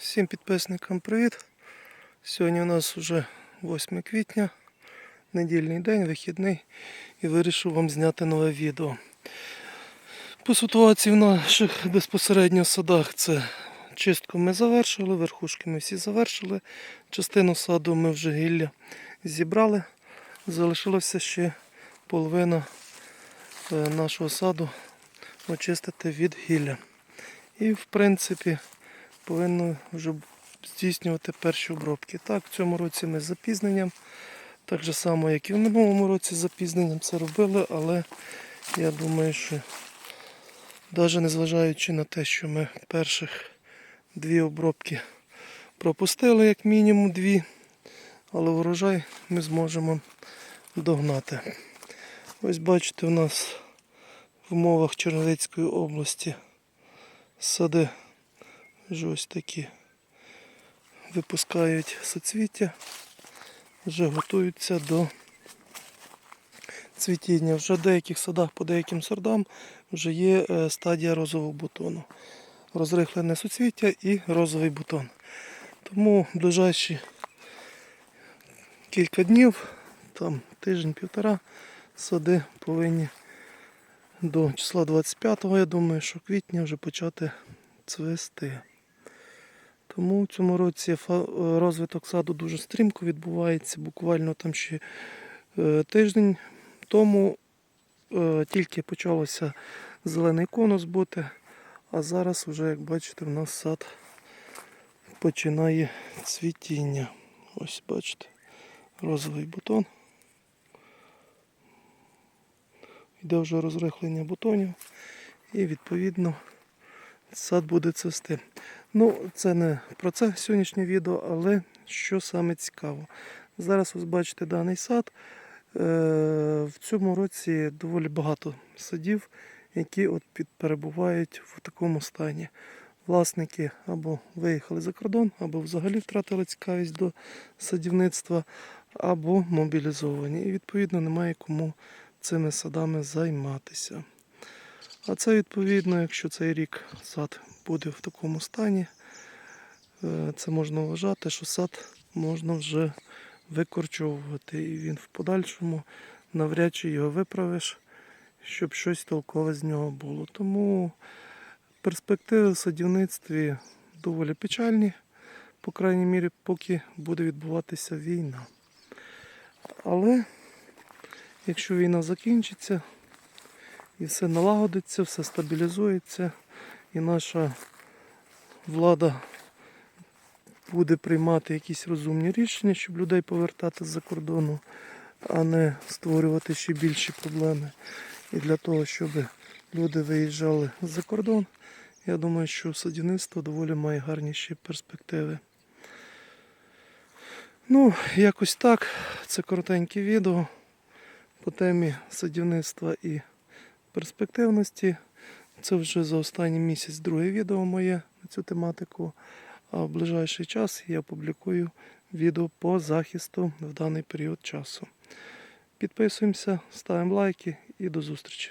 Всім підписникам привіт. Сьогодні у нас вже 8 квітня, недільний день, вихідний, і вирішив вам зняти нове відео. По ситуації в наших безпосередньо садах це чистку ми завершили, верхушки ми всі завершили. Частину саду ми вже гілля зібрали. Залишилося ще половина е, нашого саду очистити від гілля. І в принципі повинно вже здійснювати перші обробки. Так, в цьому році ми з запізненням, так же само, як і в минулому році з запізненням це робили, але я думаю, що навіть незважаючи на те, що ми перших дві обробки пропустили, як мінімум дві, але урожай ми зможемо догнати. Ось бачите, у нас в умовах Чернівецької області сади вже ось такі випускають соцвіття, вже готуються до цвітіння. Вже в деяких садах по деяким сортам вже є е, стадія розового бутону. Розрихлене суцвіття і розовий бутон. Тому ближайші кілька днів, там тиждень-півтора, сади повинні до числа 25-го, я думаю, що квітня вже почати цвести. Тому в цьому році розвиток саду дуже стрімко відбувається. Буквально там ще е, тиждень тому е, тільки почалося зелений конус бути, а зараз вже, як бачите, в нас сад починає цвітіння. Ось бачите, розовий бутон. Йде вже розрихлення бутонів і відповідно сад буде цвісти. Ну, це не про це сьогоднішнє відео, але що саме цікаво. Зараз ось бачите даний сад. Е, В цьому році доволі багато садів, які от перебувають в такому стані. Власники або виїхали за кордон, або взагалі втратили цікавість до садівництва, або мобілізовані. І відповідно немає кому цими садами займатися. А це відповідно, якщо цей рік сад буде в такому стані, е, це можна вважати, що сад можна вже викорчовувати. І він в подальшому навряд чи його виправиш, щоб щось толкове з нього було. Тому перспективи в садівництві доволі печальні, по крайній мірі, поки буде відбуватися війна. Але якщо війна закінчиться, і все налагодиться, все стабілізується, і наша влада буде приймати якісь розумні рішення, щоб людей повертати з-за кордону, а не створювати ще більші проблеми. І для того, щоб люди виїжджали за кордон, я думаю, що садівництво доволі має гарніші перспективи. Ну, якось так. Це коротеньке відео по темі садівництва і перспективності. Це вже за останній місяць друге відео моє на цю тематику. А в ближайший час я публікую відео по захисту в даний період часу. Підписуємося, ставимо лайки і до зустрічі.